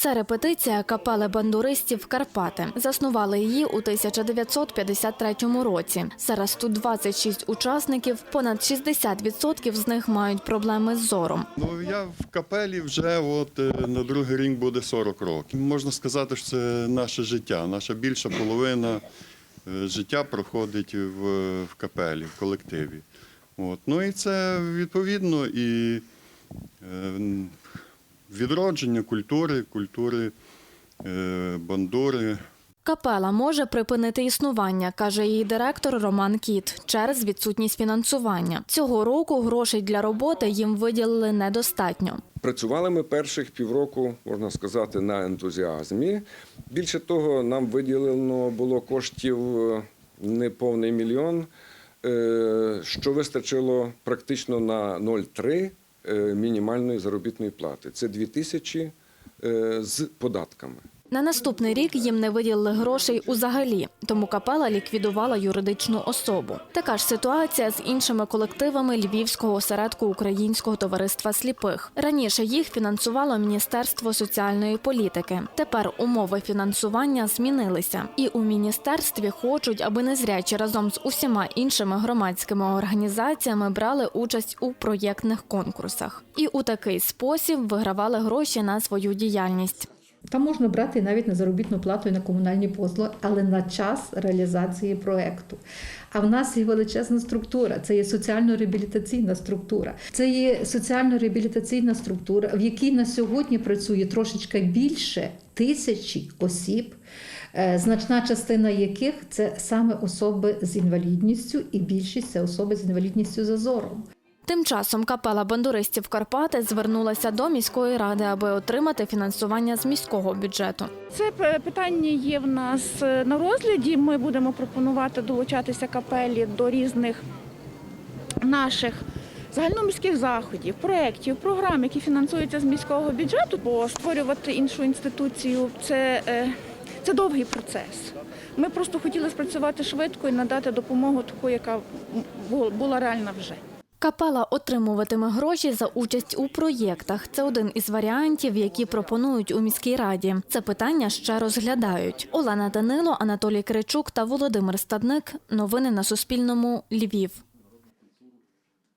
Це репетиція капели бандуристів Карпати. Заснували її у 1953 році. Зараз тут 26 учасників, понад 60% з них мають проблеми з зором. Ну я в капелі вже от е, на другий рік буде 40 років. Можна сказати, що це наше життя. Наша більша половина е, життя проходить в, в капелі, в колективі. От. Ну і це відповідно і е, відродження культури, культури е, бандури. Капела може припинити існування, каже її директор Роман Кіт, через відсутність фінансування. Цього року грошей для роботи їм виділили недостатньо. Працювали ми перших півроку, можна сказати, на ентузіазмі. Більше того, нам виділено було коштів е, неповний мільйон, е, що вистачило практично на 0,3 е, мінімальної заробітної плати. Це 2 тисячі е, з податками. На наступний рік їм не виділили грошей узагалі, тому капела ліквідувала юридичну особу. Така ж ситуація з іншими колективами Львівського осередку Українського товариства сліпих. Раніше їх фінансувало Міністерство соціальної політики. Тепер умови фінансування змінилися, і у міністерстві хочуть, аби незрячі разом з усіма іншими громадськими організаціями брали участь у проєктних конкурсах. І у такий спосіб вигравали гроші на свою діяльність. Там можна брати навіть на заробітну плату і на комунальні послуги, але на час реалізації проекту. А в нас є величезна структура, це є соціально-реабілітаційна структура. Це є соціально-реабілітаційна структура, в якій на сьогодні працює трошечки більше тисячі осіб. е, Значна частина яких це саме особи з інвалідністю, і більшість це особи з інвалідністю за зором. Тим часом капела бандуристів Карпати звернулася до міської ради, аби отримати фінансування з міського бюджету. Це питання є в нас е, на розгляді. Ми будемо пропонувати долучатися капелі до різних наших загальноміських заходів, проєктів, програм, які фінансуються з міського бюджету, бо створювати іншу інституцію це, е, це довгий процес. Ми просто хотіли спрацювати швидко і надати допомогу таку, яка була реальна вже. Капела отримуватиме гроші за участь у проєктах. Це один із варіантів, які пропонують у міській раді. Це питання ще розглядають. Олена Данило, Анатолій Кричук та Володимир Стадник. Новини на Суспільному. Львів.